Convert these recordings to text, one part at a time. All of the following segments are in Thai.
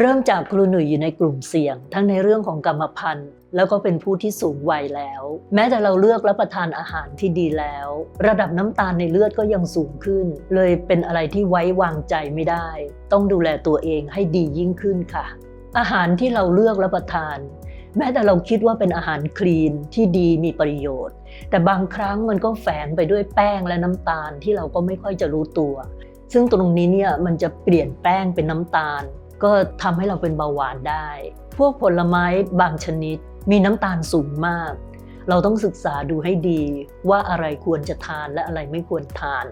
เริ่มจากครูหนุ่ยอยู่ในกลุ่มเสี่ยง ทั้งในเรื่องของกรรมพันธุ์ แล้วก็เป็นผู้ที่สูงวัยแล้ว แม้แต่เราเลือกรับประทานอาหารที่ดีแล้ว ระดับน้ำตาลในเลือดก็ยังสูงขึ้น เลยเป็นอะไรที่ไว้วางใจไม่ได้ ต้องดูแลตัวเองให้ดียิ่งขึ้นค่ะ อาหารที่เราเลือกรับประทาน แม้แต่เราคิดว่าเป็นอาหารคลีนที่ดีมีประโยชน์ แต่บางครั้งมันก็แฝงไปด้วยแป้งและน้ำตาลที่เราก็ไม่ค่อยจะรู้ตัว ซึ่งตรงนี้เนี่ยมันจะเปลี่ยนแป้งเป็นน้ำตาล ก็ทำให้เราเป็นเบาหวานได้ พวกผลไม้บางชนิดมีน้ำตาลสูงมาก เราต้องศึกษาดูให้ดีว่าอะไรควรจะทานและอะไรไม่ควรทาน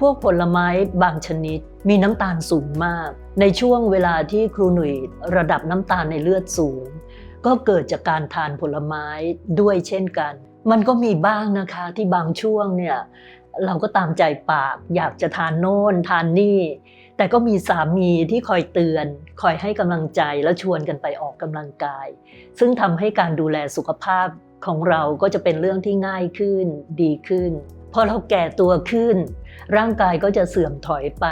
พวกผลไม้บางชนิดมีน้ำตาลสูงมาก ในช่วงเวลาที่ครูหนุ่ยระดับน้ำตาลในเลือดสูง ก็เกิดจากการทานผลไม้ด้วยเช่นกัน มันก็มีบ้างนะคะที่บางช่วงเนี่ยเราก็ตามใจปากอยากจะทานโน่นทานนี่ แต่ก็มีสามีที่คอยเตือน คอยให้กำลังใจและชวนกันไปออกกำลังกาย ซึ่งทำให้การดูแลสุขภาพของเราก็จะเป็นเรื่องที่ง่ายขึ้นดีขึ้น พอเราแก่ตัวขึ้น ร่างกายก็จะเสื่อมถอยไป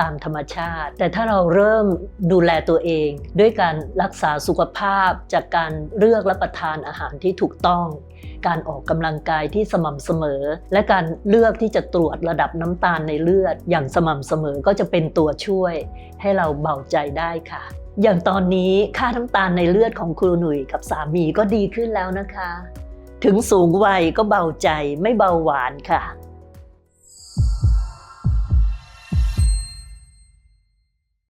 ตามธรรมชาติ แต่ถ้าเราเริ่มดูแลตัวเอง ด้วยการรักษาสุขภาพจากการเลือกรับประทานอาหารที่ถูกต้อง การออกกำลังกายที่สม่ำเสมอ และการเลือกที่จะตรวจระดับน้ำตาลในเลือด อย่างสม่ำเสมอก็จะเป็นตัวช่วย ให้เราเบาใจได้ค่ะอย่างตอนนี้ค่าน้ำตาลในเลือดของครูหนุ่ยกับสามีก็ดีขึ้นแล้วนะคะ ถึงสูงวัยก็เบาใจไม่เบาหวานค่ะ